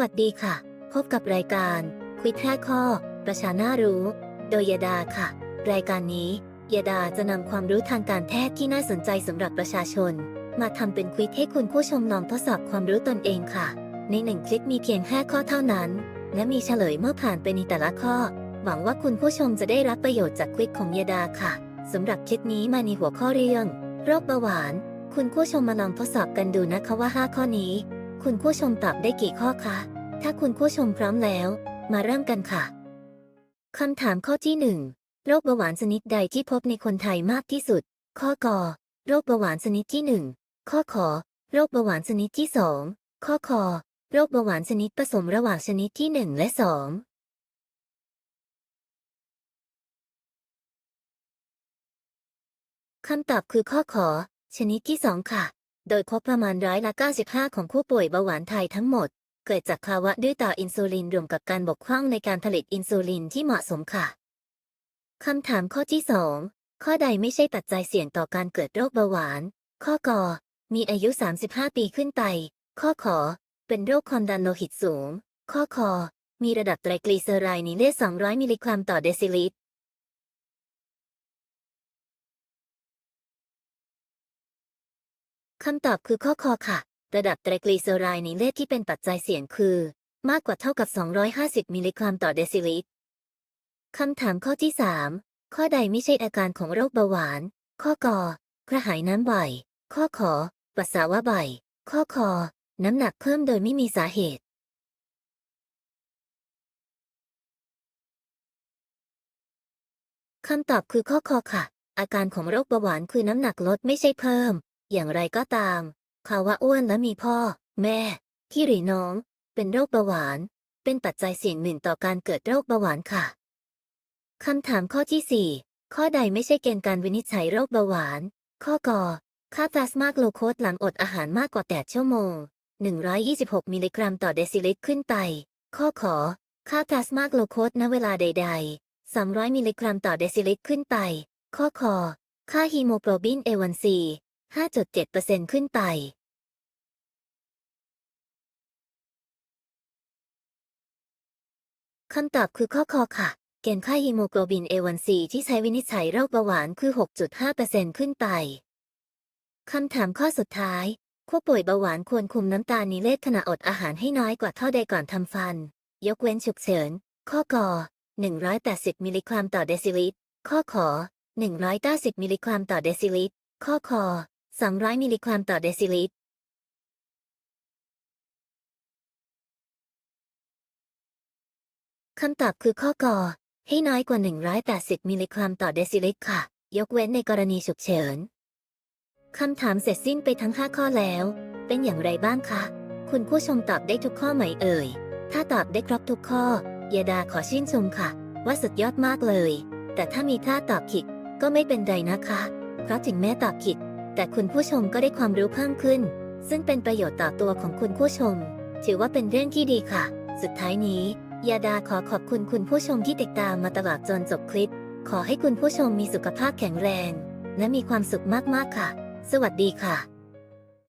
วัสดีค่ะ พบกับรายการ คุยแค่ข้อ ประชาน่ารู้ โดยยดาค่ะ รายการนี้ยดาจะนำความรู้ทางการแพทย์ที่น่าสนใจสำหรับประชาชน มาทำเป็นควิดให้คุณผู้ชมลองทดสอบความรู้ตนเองค่ะ ในหนึ่งคลิปมีเพียงแค่ข้อเท่านั้น และมีเฉลยเมื่อผ่านไปในแต่ละข้อ หวังว่าคุณผู้ชมจะได้รับประโยชน์จากควิดของยดาค่ะสำหรับคลิปนี้มาในหัวข้อเรื่องโรคเบาหวาน คุณผู้ชมมาลองทดสอบกันดูนะคะว่า 5 ข้อนี้ คุณผู้ชมตอบได้กี่ข้อคะ ถ้าคุณผู้ชมพร้อมแล้ว มาเริ่มกันค่ะคำถามข้อที่ 1 โรคเบาหวานชนิดใดที่พบในคนไทยมากที่สุด ข้อกอโรคเบาหวานชนิดที่ 1 ข้อขอ โรคเบาหวานชนิดที่ 2 ข้อคอ โรคเบาหวานชนิดผสมระหว่างชนิดที่ 1 และ 2คำตอบคือข้อขอ ชนิดที่2ค่ะ โดยพบประมาณร้อยละ 95 ของผู้ป่วยเบาหวานไทยทั้งหมด เกิดจากภาวะดื้อต่ออินซูลินรวมกับการบกพร่องในการผลิตอินซูลินที่เหมาะสมค่ะ คำถามข้อที่ 2 ข้อใดไม่ใช่ปัจจัยเสี่ยงต่อการเกิดโรคเบาหวาน ข้อกอมีอายุ 35 ปีขึ้นไป ข้อขอ เป็นโรคความดันโลหิตสูง ข้อคอมีระดับไตรกลีเซอไรด์ในเลือด200 มิลลิกรัมต่อเดซิลิตร คำตอบคือข้อคอค่ะ ระดับไตรกลีเซอไรด์ในเลือดที่เป็นปัจจัยเสี่ยงคือ มากกว่าเท่ากับ 250 มิลลิกรัมต่อเดซิลิตรคำถามข้อที่ 3 ข้อใดไม่ใช่อาการของโรคเบาหวาน ข้อกอกระหายน้ำบ่อย ข้อขอ ปัสสาวะบ่อย ข้อคอ น้ำหนักเพิ่มโดยไม่มีสาเหตุคำตอบคือข้อคอค่ะ อาการของโรคเบาหวานคือน้ำหนักลดไม่ใช่เพิ่ม อย่างไรก็ตามภาวะอ้วนและมีพ่อ แม่ พี่หรือน้อง เป็นโรคเบาหวาน เป็นปัจจัยเสี่ยงหนึ่งต่อการเกิดโรคเบาหวานค่ะคำถามข้อที่ 4 ข้อใดไม่ใช่เกณฑ์การวินิจฉัยโรคเบาหวาน ข้อกอค่าพลาสมาโกลูโคสหลังอดอาหารมากกว่า 8 ชั่วโมง 126 มิลลิกรัมต่อเดซิลิตรขึ้นไป ข้อขอ ค่าพลาสมาโกลูโคสณเวลาใด ๆ 300 มิลลิกรัมต่อเดซิลิตรขึ้นไป ข้อคอ ค่าฮีโมโกลบิน A1C 5.7%ขึ้นไปคำตอบคือข้อคอค่ะ เกณฑ์ค่าฮีโมโกลบิน A1C ที่ใช้วินิจฉัยโรคเบาหวานคือ 6.5%ขึ้นไป คำถามข้อสุดท้าย ผู้ป่วยเบาหวานควรคุมน้ำตาลในเลือดขณะอดอาหารให้น้อยกว่าเท่าใดก่อนทำฟัน ยกเว้นฉุกเฉิน ข้อกอ180 มิลลิกรัมต่อเดซิลิตร ข้อขอ 190 มิลลิกรัมต่อเดซิลิตร ข้อคอ 200มิลลิกรัมต่อเดซิลิตร คำตอบคือข้อกอให้น้อยกว่า 180 มิลลิกรัมต่อเดซิลิตรค่ะ ยกเว้นในกรณีฉุกเฉิน คำถามเสร็จสิ้นไปทั้ง 5 ข้อแล้ว เป็นอย่างไรบ้างคะ คุณผู้ชมตอบได้ทุกข้อไหมเอ่ย ถ้าตอบได้ครบทุกข้อยาดาขอชื่นชมค่ะ ว่าสุดยอดมากเลย แต่ถ้ามีพลาตอบผิดก็ไม่เป็นไรนะคะ เพราะถึงแม้ตอบผิด แต่คุณผู้ชมก็ได้ความรู้เพิ่มขึ้น ซึ่งเป็นประโยชน์ต่อตัวของคุณผู้ชม ถือว่าเป็นเรื่องที่ดีค่ะ สุดท้ายนี้ ยาดาขอขอบคุณคุณผู้ชมที่ติดตามมาตลอดจนจบคลิป ขอให้คุณผู้ชมมีสุขภาพแข็งแรง และมีความสุขมากๆค่ะ สวัสดีค่ะ